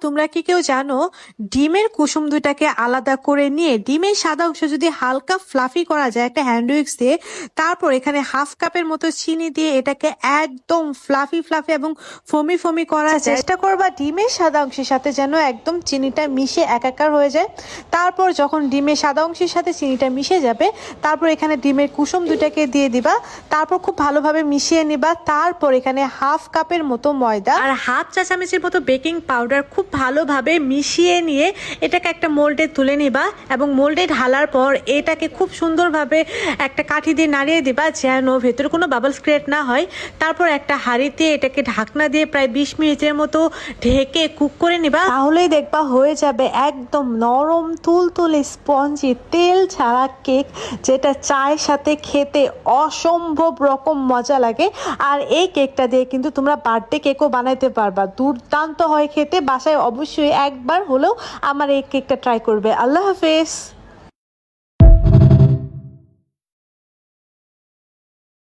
তোমরা কি কেউ জানো ডিমের কুসুম দুইটাকে আলাদা করে নিয়ে ডিমের সাদা অংশ যদি হালকা ফ্লাফি করা যায় একটা হ্যান্ডউইক্স দিয়ে তারপর এখানে হাফ কাপের মতো চিনি দিয়ে এটাকে একদম ফ্লাফি ফ্লাফি এবং ফমি ফমি করা যায়। চেষ্টা করবা ডিমের সাদা অংশের সাথে যেন একদম চিনিটা মিশে একাকার হয়ে যায়। তারপর যখন ডিমের সাদা অংশের সাথে চিনিটা মিশে যাবে তারপর এখানে ডিমের কুসুম দুটাকে দিয়ে দিবা। তারপর খুব ভালোভাবে মিশিয়ে নিবা। তারপর এখানে হাফ কাপের মতো ময়দা আর হাফ চা চামচের মতো বেকিং পাউডার খুব ভালোভাবে মিশিয়ে নিয়ে এটাকে একটা মোল্ডে তুলে নিবা এবং মোল্ডে ঢালার পর এটাকে খুব সুন্দরভাবে একটা কাঠি দিয়ে নাড়িয়ে দিবা যেন ভেতরে কোনো বাবলস ক্রিয়েট না হয়। তারপর একটা হাঁড়িতে এটাকে ঢাকনা দিয়ে প্রায় বিশ মিনিটের মতো ঢেকে কুক করে নিবা। তাহলেই দেখবা হয়ে যাবে একদম নরম তুলতুলে স্পঞ্জি তেল ছাড়া কেক যেটা চায়ের সাথে খেতে অসম্ভব রকম মজা লাগে। আর এই কেকটা দিয়ে কিন্তু তোমরা বার্থডে কেকও বানাইতে পারবা। দুর্দান্ত হয় খেতে, বাসায় অবশ্যই একবার হলেও আমার এই কেকটা ট্রাই করবে। আল্লাহ হাফেজ।